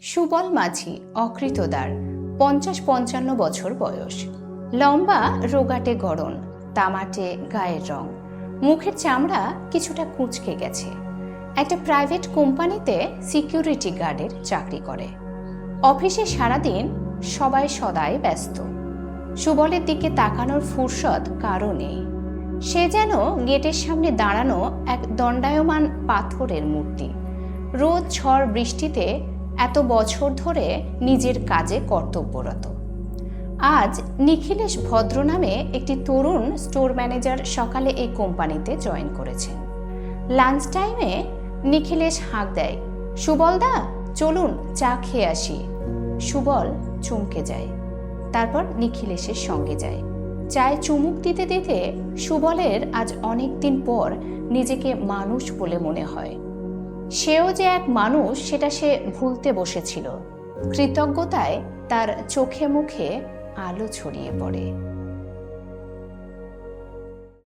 সুবল মাঝি, অকৃতদার, পঞ্চাশ পঞ্চান্ন বছর বয়স। লম্বা, রোগাটে গড়ন, তামাটে গায়ের রং। মুখের চামড়া কিছুটা কুঁচকে গেছে। একটা প্রাইভেট কোম্পানিতে সিকিউরিটি গার্ডের চাকরি করে। অফিসে সারাদিন সবাই সদাই ব্যস্ত। সুবলের দিকে তাকানোর ফুরসত কারও নেই। সে যেন গেটের সামনে দাঁড়ানো এক দণ্ডায়মান পাথরের মূর্তি। রোদ ঝড় বৃষ্টিতে এত বছর ধরে নিজের কাজে কর্তব্যরত। আজ নিখিলেশ ভদ্র নামে একটি তরুণ স্টোর ম্যানেজার সকালে এই কোম্পানিতে জয়েন করেছেন লাঞ্চ টাইমে নিখিলেশ হাঁক দেয় সুবলদা চলুন চা খেয়ে আসি। সুবল চমকে যায়, তারপর নিখিলেশের সঙ্গে যায়। চায়ে চুমুক দিতে দিতে সুবলের আজ অনেক দিন পর নিজেকে মানুষ বলে মনে হয়। সেও যে এক মানুষ, সেটা সে ভুলতে বসেছিল। কৃতজ্ঞতায় তার চোখে মুখে আলো ছড়িয়ে পড়ে।